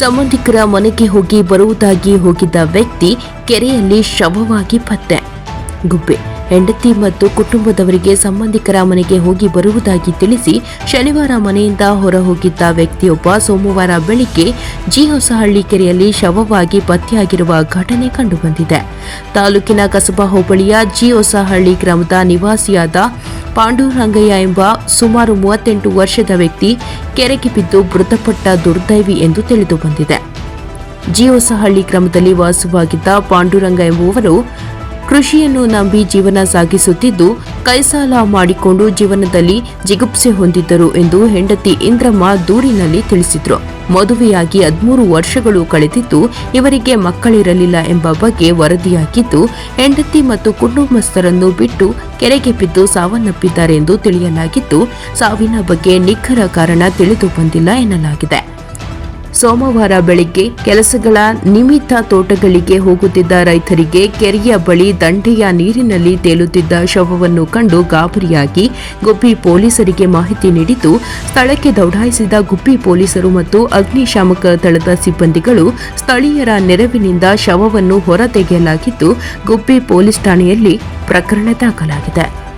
ಸಂಬಂಧಿಕರ ಮನೆಗೆ ಹೋಗಿ ಬರುವುದಾಗಿ ಹೋಗಿದ್ದ ವ್ಯಕ್ತಿ ಕೆರೆಯಲ್ಲಿ ಶವವಾಗಿ ಪತ್ತೆ ಗುಬ್ಬಿ. ಹೆಂಡತಿ ಮತ್ತು ಕುಟುಂಬದವರಿಗೆ ಸಂಬಂಧಿಕರ ಮನೆಗೆ ಹೋಗಿ ಬರುವುದಾಗಿ ತಿಳಿಸಿ ಶನಿವಾರ ಮನೆಯಿಂದ ಹೊರ ಹೋಗಿದ್ದ ವ್ಯಕ್ತಿಯೊಬ್ಬ ಸೋಮವಾರ ಬೆಳಿಗ್ಗೆ ಜಿ ಹೊಸಹಳ್ಳಿ ಕೆರೆಯಲ್ಲಿ ಶವವಾಗಿ ಪತ್ತೆಯಾಗಿರುವ ಘಟನೆ ಕಂಡುಬಂದಿದೆ. ತಾಲೂಕಿನ ಕಸಬಾ ಹೋಬಳಿಯ ಜಿ ಹೊಸಹಳ್ಳಿ ಗ್ರಾಮದ ನಿವಾಸಿಯಾದ ಪಾಂಡುರಂಗಯ್ಯ ಎಂಬ ಸುಮಾರು ಮೂವತ್ತೆಂಟು ವರ್ಷದ ವ್ಯಕ್ತಿ ಕೆರೆಗೆ ಬಿದ್ದು ಮೃತಪಟ್ಟ ದುರ್ದೈವಿ ಎಂದು ತಿಳಿದು ಬಂದಿದೆ ಜಿಯೋಸಹಳ್ಳಿ ಗ್ರಾಮದಲ್ಲಿ ವಾಸವಾಗಿದ್ದ ಪಾಂಡುರಂಗ ಎಂಬುವರು ಕೃಷಿಯನ್ನು ನಂಬಿ ಜೀವನ ಸಾಗಿಸುತ್ತಿದ್ದು, ಕೈಸಾಲ ಮಾಡಿಕೊಂಡು ಜೀವನದಲ್ಲಿ ಜಿಗುಪ್ಸೆ ಹೊಂದಿದ್ದರು ಎಂದು ಹೆಂಡತಿ ಇಂದ್ರಮ್ಮ ದೂರಿನಲ್ಲಿ ತಿಳಿಸಿದ್ರು. ಮದುವೆಯಾಗಿ ಹದಿಮೂರು ವರ್ಷಗಳು ಕಳೆದಿದ್ದು, ಇವರಿಗೆ ಮಕ್ಕಳಿರಲಿಲ್ಲ ಎಂಬ ಬಗ್ಗೆ ವರದಿಯಾಗಿದ್ದು, ಹೆಂಡತಿ ಮತ್ತು ಕುಟುಂಬಸ್ಥರನ್ನು ಬಿಟ್ಟು ಕೆರೆಗೆ ಬಿದ್ದು ಸಾವನ್ನಪ್ಪಿದ್ದಾರೆ ಎಂದು ತಿಳಿಯಲಾಗಿದ್ದು, ಸಾವಿನ ಬಗ್ಗೆ ನಿಖರ ಕಾರಣ ತಿಳಿದು ಬಂದಿಲ್ಲ ಎನ್ನಲಾಗಿದೆ. ಸೋಮವಾರ ಬೆಳಿಗ್ಗೆ ಕೆಲಸಗಳ ನಿಮಿತ್ತ ತೋಟಗಳಿಗೆ ಹೋಗುತ್ತಿದ್ದ ರೈತರಿಗೆ ಕೆರೆಯ ಬಳಿ ದಂಡೆಯ ನೀರಿನಲ್ಲಿ ತೇಲುತ್ತಿದ್ದ ಶವವನ್ನು ಕಂಡು ಗಾಬರಿಯಾಗಿ ಗುಬ್ಬಿ ಪೊಲೀಸರಿಗೆ ಮಾಹಿತಿ ನೀಡಿದ್ದು, ಸ್ಥಳಕ್ಕೆ ದೌಡಾಯಿಸಿದ ಗುಬ್ಬಿ ಪೊಲೀಸರು ಮತ್ತು ಅಗ್ನಿಶಾಮಕ ದಳದ ಸಿಬ್ಬಂದಿಗಳು ಸ್ಥಳೀಯರ ನೆರವಿನಿಂದ ಶವವನ್ನು ಹೊರತೆಗೆಯಲಾಗಿದ್ದು, ಗುಬ್ಬಿ ಪೊಲೀಸ್ ಠಾಣೆಯಲ್ಲಿ ಪ್ರಕರಣ ದಾಖಲಾಗಿದೆ.